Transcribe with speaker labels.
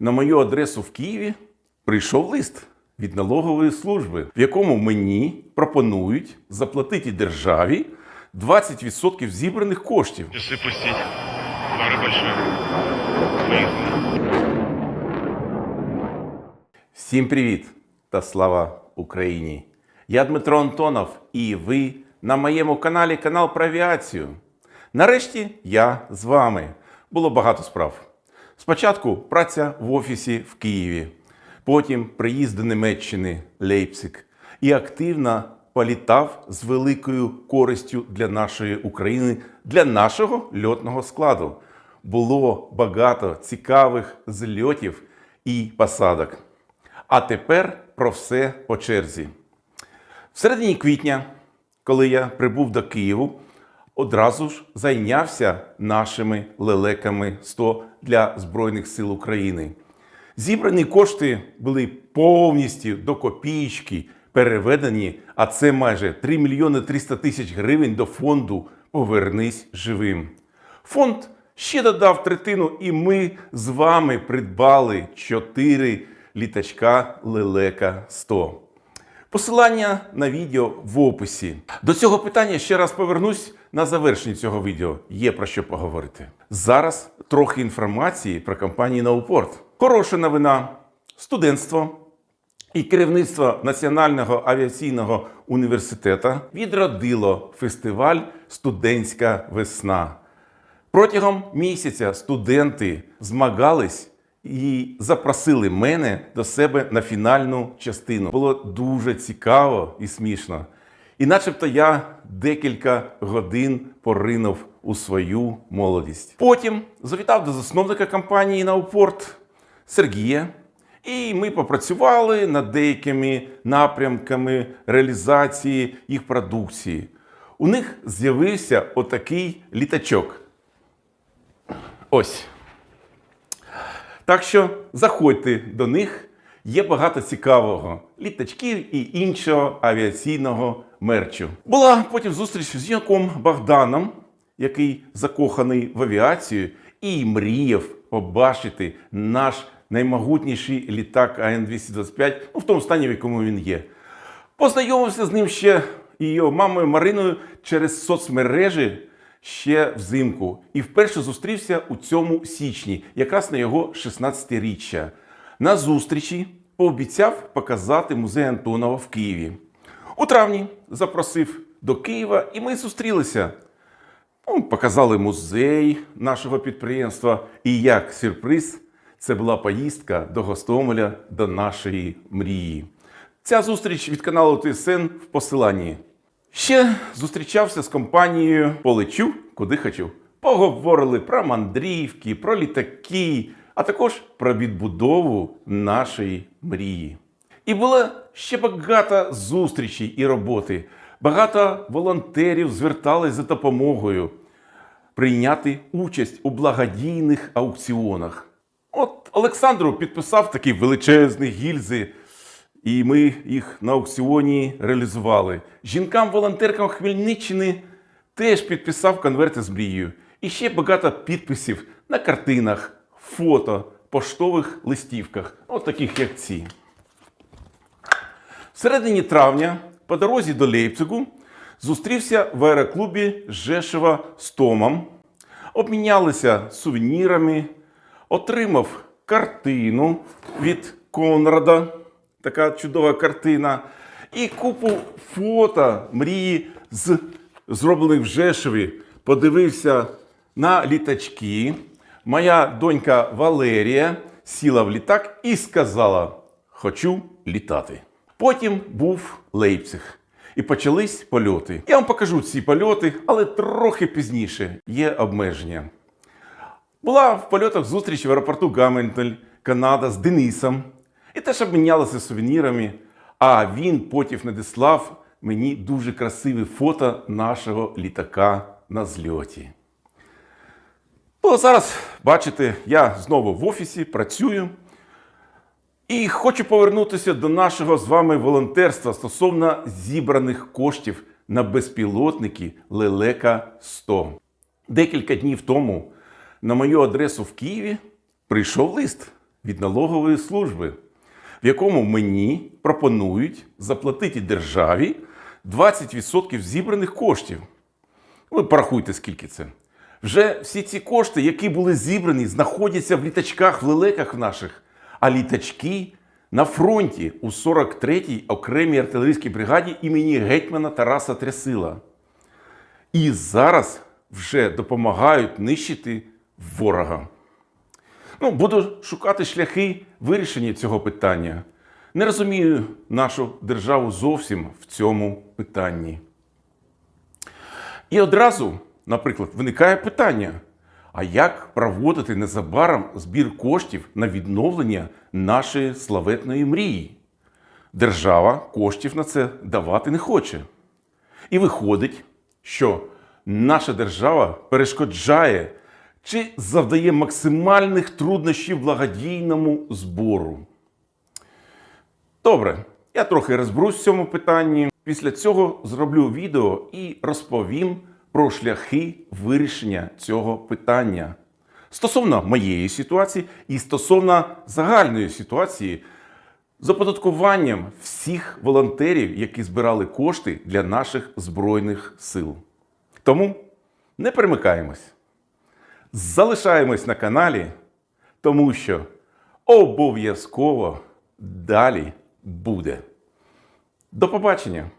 Speaker 1: На мою адресу в Києві прийшов лист від налогової служби, в якому мені пропонують заплатити державі 20% зібраних коштів.
Speaker 2: Пустить. Море
Speaker 1: Всім привіт та слава Україні! Я Дмитро Антонов, і ви на моєму каналі Канал про авіацію. Нарешті я з вами. Було багато справ. Спочатку праця в офісі в Києві, потім приїзд до Німеччини Лейпциг і активно політав з великою користю для нашої України, для нашого льотного складу. Було багато цікавих зльотів і посадок. А тепер про все по черзі. В середині квітня, коли я прибув до Києву, одразу ж зайнявся нашими лелеками 100 для Збройних сил України. Зібрані кошти були повністю до копійки переведені, а це майже 3 мільйони 300 тисяч гривень до фонду Повернись живим. Фонд ще додав третину, і ми з вами придбали 4 літачка Лелека 100. Посилання на відео в описі. До цього питання ще раз повернусь на завершенні цього відео. Є про що поговорити. Зараз трохи інформації про компанію Наупорт. Хороша новина. Студентство і керівництво Національного авіаційного університету відродило фестиваль Студентська весна. Протягом місяця студенти змагались і запросили мене до себе на фінальну частину. Було дуже цікаво і смішно. І начебто я декілька годин поринув у свою молодість. Потім завітав до засновника компанії Наупорт Сергія. І ми попрацювали над деякими напрямками реалізації їх продукції. У них з'явився отакий літачок. Ось. Так що заходьте до них. Є багато цікавого літачків і іншого авіаційного мерчу. Була потім зустріч з юнаком Богданом, який закоханий в авіацію і мріяв побачити наш наймогутніший літак АН-225, ну в тому стані, в якому він є. Познайомився з ним ще і його мамою Мариною через соцмережі ще взимку. І вперше зустрівся у цьому січні, якраз на його 16-річчя. На зустрічі пообіцяв показати музей Антонова в Києві. У травні запросив до Києва, і ми зустрілися. Ну, показали музей нашого підприємства. І як сюрприз, це була поїздка до Гостомеля до нашої мрії. Ця зустріч від каналу ТСН в посиланні. Ще зустрічався з компанією Полечу, куди хочу. Поговорили про мандрівки, про літаки, а також про відбудову нашої мрії. І було ще багато зустрічей і роботи. Багато волонтерів звертались за допомогою прийняти участь у благодійних аукціонах. От Олександру підписав такі величезні гільзи, і ми їх на аукціоні реалізували. Жінкам-волонтеркам Хмельниччини теж підписав конверти з мрією. І ще багато підписів на картинах, фото, поштових листівках, от таких як ці. В середині травня по дорозі до Лейпцигу зустрівся в аероклубі Жешева з Томом, обмінялися сувенірами, отримав картину від Конрада, така чудова картина, і купу фото мрії з зроблених в Жешеві. Подивився на літачки. Моя донька Валерія сіла в літак і сказала: Хочу літати. Потім був Лейпциг. І почались польоти. Я вам покажу ці польоти, але трохи пізніше є обмеження. Була в польотах зустріч в аеропорту Гамельтон, Канада з Денисом. І теж обмінялися сувенірами. А він потім надіслав мені дуже красиве фото нашого літака на зльоті. Ну, зараз, бачите, я знову в офісі працюю. І хочу повернутися до нашого з вами волонтерства стосовно зібраних коштів на безпілотники Лелека 100. Декілька днів тому на мою адресу в Києві прийшов лист від налогової служби, в якому мені пропонують заплатити державі 20% зібраних коштів. Ви порахуйте, скільки це. Вже всі ці кошти, які були зібрані, знаходяться в літачках, в лелеках наших, а літачки на фронті у 43-й окремій артилерійській бригаді імені гетьмана Тараса Трясила. І зараз вже допомагають нищити ворога. Ну, буду шукати шляхи вирішення цього питання. Не розумію нашу державу зовсім в цьому питанні. І одразу, наприклад, виникає питання: а як проводити незабаром збір коштів на відновлення нашої славетної мрії? Держава коштів на це давати не хоче. І виходить, що наша держава перешкоджає чи завдає максимальних труднощів благодійному збору. Добре, я трохи розберусь в цьому питанні. Після цього зроблю відео і розповім про шляхи вирішення цього питання стосовно моєї ситуації і стосовно загальної ситуації з оподаткуванням всіх волонтерів, які збирали кошти для наших збройних сил. Тому не перемикаємось. Залишаємось на каналі, тому що обов'язково далі буде. До побачення!